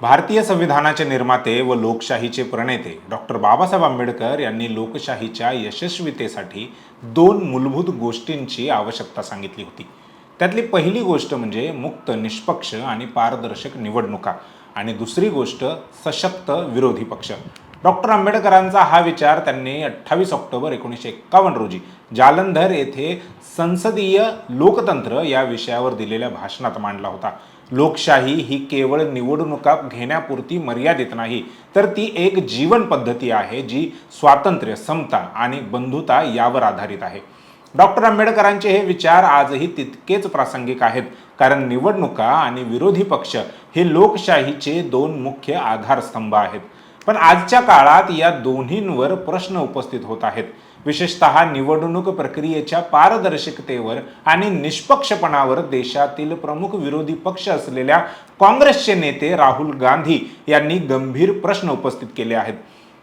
भारतीय संविधानाचे निर्माते व लोकशाहीचे प्रणेते डॉक्टर बाबासाहेब आंबेडकर यांनी लोकशाहीच्या यशस्वीतेसाठी दोन मूलभूत गोष्टींची आवश्यकता सांगितली होती. त्यातली पहिली गोष्ट म्हणजे मुक्त निष्पक्ष आणि पारदर्शक निवडणुका आणि दुसरी गोष्ट सशक्त विरोधी पक्ष. डॉक्टर आंबेडकरांचा हा विचार त्यांनी अठ्ठावीस ऑक्टोबर एकोणीसशे एक्कावन्न रोजी जालंधर येथे संसदीय लोकतंत्र या विषयावर दिलेल्या भाषणात मांडला होता. लोकशाही ही केवळ निवडणुका घेण्यापुरती मर्यादित नाही तर ती एक जीवन पद्धती आहे जी स्वातंत्र्य समता आणि बंधुता यावर आधारित आहे. डॉक्टर आंबेडकरांचे हे विचार आजही तितकेच प्रासंगिक आहेत कारण निवडणुका आणि विरोधी पक्ष हे लोकशाहीचे दोन मुख्य आधारस्तंभ आहेत. पण आजच्या काळात या दोन्हींवर प्रश्न उपस्थित होत आहेत. विशेषतः निवडणूक प्रक्रियेच्या पारदर्शकतेवर आणि निष्पक्षपणावर देशातील प्रमुख विरोधी पक्ष असलेल्या काँग्रेसचे नेते राहुल गांधी यांनी गंभीर प्रश्न उपस्थित केले आहेत.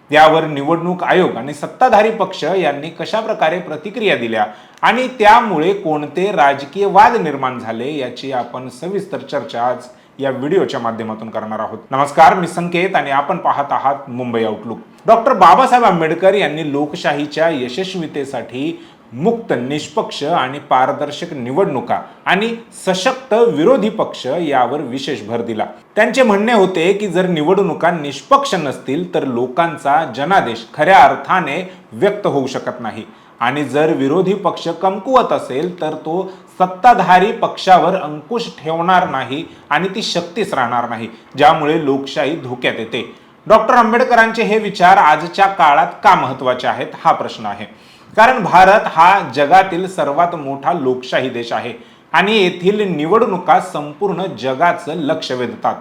यावर निवडणूक आयोग आणि सत्ताधारी पक्ष यांनी कशा प्रकारे प्रतिक्रिया दिल्या आणि त्यामुळे कोणते राजकीय वाद निर्माण झाले याची आपण सविस्तर चर्चा आज या व्हिडिओच्या माध्यमातून करणार आहोत. नमस्कार मी संकेत आणि आपण पाहत आहात मुंबई आउटलुक डॉक्टर बाबासाहेब आंबेडकर यांनी लोकशाहीच्या यशस्वीतेसाठी मुक्त निष्पक्ष आणि पारदर्शक निवडणुका आणि सशक्त विरोधी पक्ष यावर विशेष भर दिला. त्यांचे म्हणणे होते की जर निवडणुका निष्पक्ष नसतील तर लोकांचा जनादेश खऱ्या अर्थाने व्यक्त होऊ शकत नाही. आणि जर विरोधी पक्ष कमकुवत असेल तर तो सत्ताधारी पक्षावर अंकुश ठेवणार नाही आणि ती शक्तीच राहणार नाही ज्यामुळे लोकशाही धोक्यात येते. डॉक्टर आंबेडकरांचे हे विचार आजच्या काळात का महत्त्वाचे आहेत हा प्रश्न आहे. कारण भारत हा जगातील सर्वात मोठा लोकशाही देश आहे आणि येथील निवडणुका संपूर्ण जगाचं लक्ष वेधतात.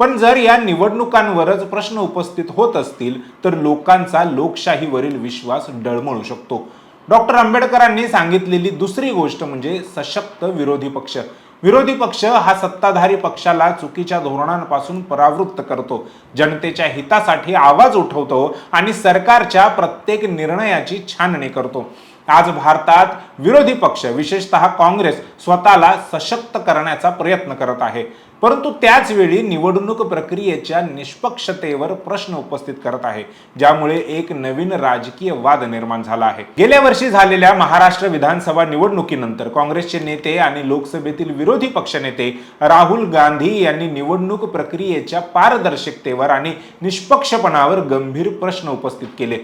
पण जर या निवडणुकांवरच प्रश्न उपस्थित होत असतील तर लोकांचा लोकशाहीवरील विश्वास डळमळू शकतो. डॉक्टर आंबेडकरांनी सांगितलेली दुसरी गोष्ट म्हणजे सशक्त विरोधी पक्ष. विरोधी पक्ष हा सत्ताधारी पक्षाला चुकीच्या धोरणांपासून परावृत्त करतो. जनतेच्या हितासाठी आवाज उठवतो आणि सरकारच्या प्रत्येक निर्णयाची छाननी करतो. आज भारतात विरोधी पक्ष विशेषतः काँग्रेस स्वतःला सशक्त करण्याचा प्रयत्न करत आहे. परंतु त्याच वेळी निवडणूक प्रक्रियेच्या निष्पक्षतेवर प्रश्न उपस्थित करत आहे ज्यामुळे एक नवीन राजकीय वाद निर्माण झाला आहे. गेल्या वर्षी झालेल्या महाराष्ट्र विधानसभा निवडणुकीनंतर काँग्रेसचे नेते आणि लोकसभेतील विरोधी पक्षनेते राहुल गांधी यांनी निवडणूक प्रक्रियेच्या पारदर्शकतेवर आणि निष्पक्षपणावर गंभीर प्रश्न उपस्थित केले.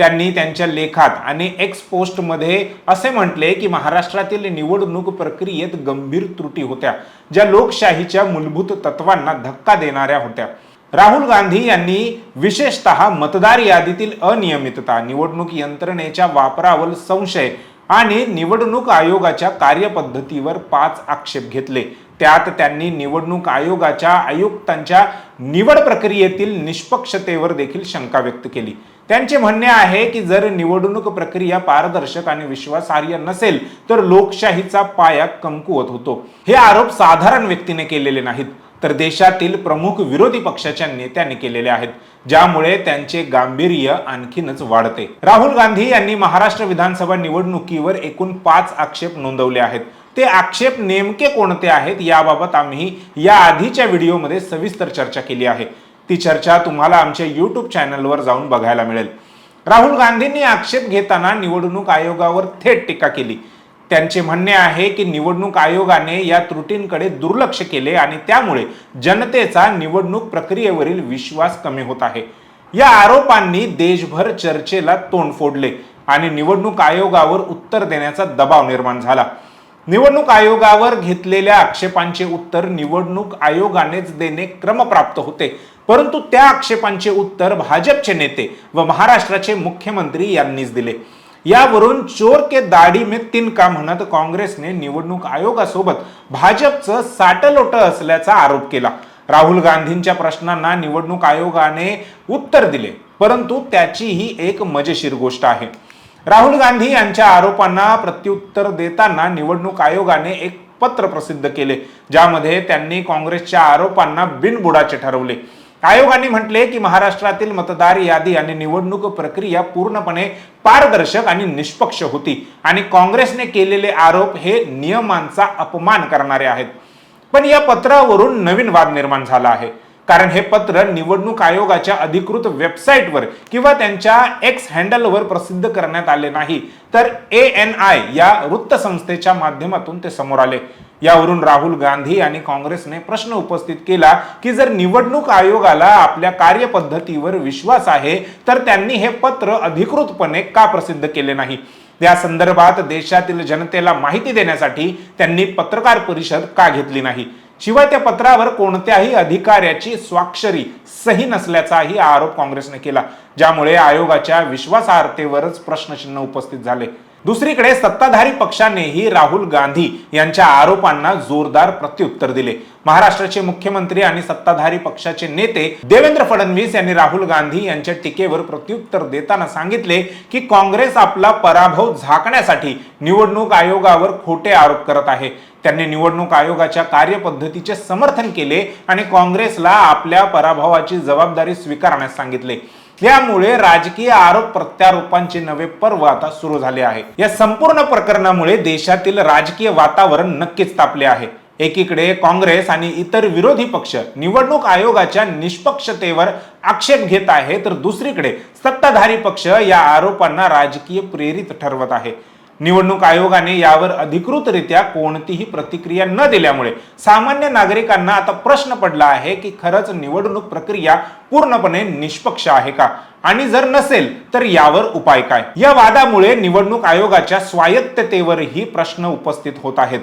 त्यांनी त्यांच्या लेखात आणि एक्स पोस्टमध्ये असे म्हटले की महाराष्ट्रातील निवडणूक प्रक्रियेत गंभीर त्रुटी होत्या ज्या लोकशाहीच्या मूलभूत तत्वांना धक्का देणाऱ्या होत्या. राहुल गांधी यांनी विशेषतः मतदार यादीतील अनियमितता निवडणूक यंत्रणेच्या वापरावर संशय आणि निवडणूक आयोगाच्या कार्यपद्धतीवर पाच आक्षेप घेतले. त्यात त्यांनी निवडणूक आयोगाच्या आयुक्तांच्या निवड प्रक्रियेतील निष्पक्षतेवर देखील शंका व्यक्त केली. त्यांचे म्हणणे आहे की जर निवडणूक प्रक्रिया पारदर्शक आणि विश्वासार्ह नसेल तर लोकशाहीचा पाया कमकुवत होतो. हे आरोप साधारण व्यक्तीने केलेले नाहीत तर देशातील प्रमुख विरोधी पक्षाच्या नेत्यांनी केलेले आहेत ज्यामुळे त्यांचे गांभीर्य आणखीनच वाढते. राहुल गांधी यांनी महाराष्ट्र विधानसभा निवडणुकीवर एकूण पाच आक्षेप नोंदवले आहेत. ते आक्षेप नेमके कोणते आहेत याबाबत आम्ही या आधीच्या व्हिडिओमध्ये सविस्तर चर्चा केली आहे. ती चर्चा तुम्हाला आमच्या यूट्यूब चॅनलवर जाऊन बघायला मिळेल. राहुल गांधींनी आक्षेप घेताना निवडणूक आयोगावर थेट टीका केली. त्यांचे म्हणणे आहे की निवडणूक आयोगाने या त्रुटींकडे दुर्लक्ष केले आणि त्यामुळे जनतेचा निवडणूक प्रक्रियेवरील विश्वास कमी होत आहे. या आरोपांनी देशभर चर्चेला तोंड फोडले आणि निवडणूक आयोगावर उत्तर देण्याचा दबाव निर्माण झाला. निवडणूक आयोगावर घेतलेल्या आक्षेपांचे उत्तर निवडणूक आयोगानेच देणे क्रमप्राप्त होते. परंतु त्या आक्षेपांचे उत्तर भाजपचे नेते व महाराष्ट्राचे मुख्यमंत्री यांनीच दिले. यावरून चोर के दाढी में तिनका म्हणत काँग्रेसने निवडणूक आयोगासोबत भाजपचं साटलोट असल्याचा आरोप केला. राहुल गांधींच्या प्रश्नांना निवडणूक आयोगाने उत्तर दिले परंतु त्याची ही एक मजेशीर गोष्ट आहे. राहुल गांधी यांच्या आरोपांना प्रत्युत्तर देताना निवडणूक आयोगाने एक पत्र प्रसिद्ध केले ज्यामध्ये त्यांनी काँग्रेसच्या आरोपांना बिनबुडाचे ठरवले. आयोगाने म्हटले की महाराष्ट्रातील मतदार यादी आणि निवडणूक प्रक्रिया पूर्णपणे पारदर्शक आणि निष्पक्ष होती आणि काँग्रेसने केलेले आरोप हे नियमांचा अपमान करणारे आहेत. पण या पत्रावरून नवीन वाद निर्माण झाला आहे. कारण हे पत्र निवडणूक आयोगाच्या अधिकृत वेबसाईटवर किंवा त्यांच्या एक्स हँडलवर प्रसिद्ध करण्यात आले नाही. तर ए एन आय या वृत्तसंस्थेच्या माध्यमातून ते समोर आले. यावरून राहुल गांधी आणि काँग्रेसने प्रश्न उपस्थित केला की जर निवडणूक आयोगाला आपल्या कार्यपद्धतीवर विश्वास आहे तर त्यांनी हे पत्र अधिकृतपणे का प्रसिद्ध केले नाही? या संदर्भात देशातील जनतेला माहिती देण्यासाठी त्यांनी पत्रकार परिषद का घेतली नाही? शिवाय त्या पत्रावर कोणत्याही अधिकाऱ्याची स्वाक्षरी सही नसल्याचाही आरोप काँग्रेसने केला. ज्यामुळे आयोगाच्या विश्वासार्हतेवरच प्रश्नचिन्ह उपस्थित झाले. दुसरीकडे सत्ताधारी पक्षानेही राहुल गांधी यांच्या आरोपांना जोरदार प्रत्युत्तर दिले. महाराष्ट्राचे मुख्यमंत्री आणि सत्ताधारी पक्षाचे नेते देवेंद्र फडणवीस यांनी राहुल गांधी यांच्या टीकेवर प्रत्युत्तर देताना सांगितले की काँग्रेस आपला पराभव झाकण्यासाठी निवडणूक आयोगावर खोटे आरोप करत आहे. त्यांनी निवडणूक आयोगाच्या कार्यपद्धतीचे समर्थन केले आणि काँग्रेसला आपल्या पराभवाची जबाबदारी स्वीकारण्यास सांगितले. यामुळे राजकीय आरोप प्रत्यारोपांचे नवे पर्व आता सुरू झाले आहे. या संपूर्ण प्रकरणामुळे देशातील राजकीय वातावरण नक्कीच तापले आहे. एकीकडे काँग्रेस आणि इतर विरोधी पक्ष निवडणूक आयोगाच्या निष्पक्षतेवर आक्षेप घेत आहे तर दुसरीकडे सत्ताधारी पक्ष या आरोपांना राजकीय प्रेरित ठरवत आहे. निवडणूक आयोगाने यावर अधिकृतरित्या कोणतीही प्रतिक्रिया न दिल्यामुळे सामान्य नागरिकांना आता प्रश्न पडला आहे की खरंच निवडणूक प्रक्रिया पूर्णपणे निष्पक्ष आहे का? आणि जर नसेल तर यावर उपाय काय? या वादामुळे निवडणूक आयोगाच्या स्वायत्ततेवरही प्रश्न उपस्थित होत आहेत.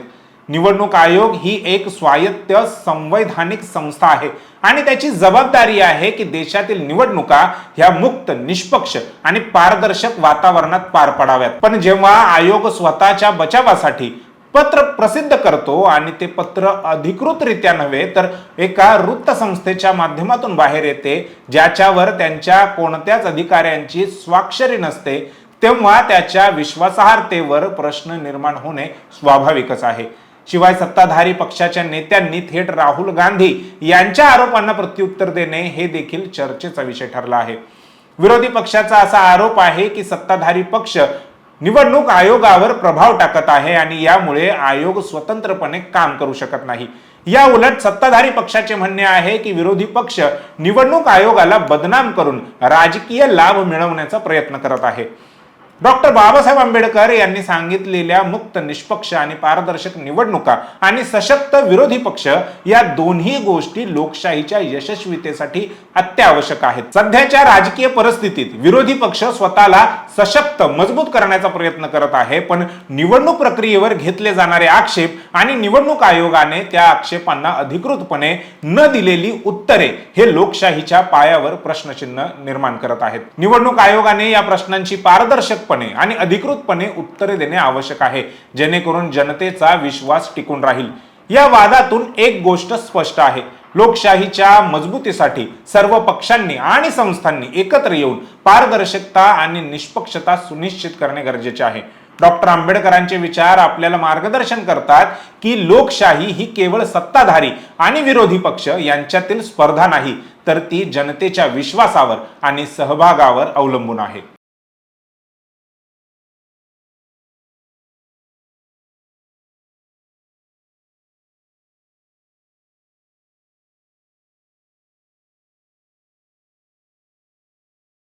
निवडणूक आयोग ही एक स्वायत्त संवैधानिक संस्था आहे. आणि त्याची जबाबदारी आहे की देशातील निवडणुका ह्या मुक्त निष्पक्ष आणि पारदर्शक वातावरणात पार पडाव्यात. पण जेव्हा आयोग स्वतःच्या बचावासाठी पत्र प्रसिद्ध करतो आणि ते पत्र अधिकृतरित्या नव्हे तर एका वृत्तसंस्थेच्या माध्यमातून बाहेर येते ज्याच्यावर त्यांच्या कोणत्याच अधिकाऱ्यांची स्वाक्षरी नसते तेव्हा त्याच्या विश्वासार्हतेवर प्रश्न निर्माण होणे स्वाभाविकच आहे. शिवाय सत्ताधारी पक्षाच्या नेत्यांनी थेट राहुल गांधी यांच्या आरोपांना प्रत्युत्तर देणे हे देखील चर्चेचा विषय ठरला आहे. विरोधी पक्षाचा असा आरोप आहे की सत्ताधारी पक्ष निवडणूक आयोगावर प्रभाव टाकत आहे आणि यामुळे आयोग स्वतंत्रपणे काम करू शकत नाही. या उलट सत्ताधारी पक्षाचे म्हणणे आहे की विरोधी पक्ष निवडणूक आयोगाला बदनाम करून राजकीय लाभ मिळवण्याचा प्रयत्न करत आहे. डॉक्टर बाबासाहेब आंबेडकर यांनी सांगितलेल्या मुक्त निष्पक्ष आणि पारदर्शक निवडणुका आणि सशक्त विरोधी पक्ष या दोन्ही गोष्टी लोकशाहीच्या यशस्वीतेसाठी अत्यावश्यक आहेत. सध्याच्या राजकीय परिस्थितीत विरोधी पक्ष स्वतःला सशक्त मजबूत करण्याचा प्रयत्न करत आहे पण निवडणूक प्रक्रियेवर घेतले जाणारे आक्षेप आणि निवडणूक आयोगाने त्या आक्षेपांना अधिकृतपणे न दिलेली उत्तरे हे लोकशाहीच्या पायावर प्रश्नचिन्ह निर्माण करत आहेत. निवडणूक आयोगाने या प्रश्नांची पारदर्शक पारदर्शकपणे आणि अधिकृतपणे उत्तरे देणे आवश्यक आहे. जेणेकरून जनतेचा विश्वास टिकून राहील. या वादातून एक गोष्ट स्पष्ट आहे. लोकशाहीच्या मजबूतीसाठी सर्व पक्षांनी आणि संस्थांनी एकत्र येऊन पारदर्शकता आणि निष्पक्षता सुनिश्चित करणे गरजेचे आहे. डॉक्टर आंबेडकरांचे विचार आपल्याला मार्गदर्शन करतात की लोकशाही ही केवळ सत्ताधारी आणि विरोधी पक्ष यांच्यातील स्पर्धा नाही तर ती जनतेच्या विश्वासावर आणि सहभागावर अवलंबून आहे.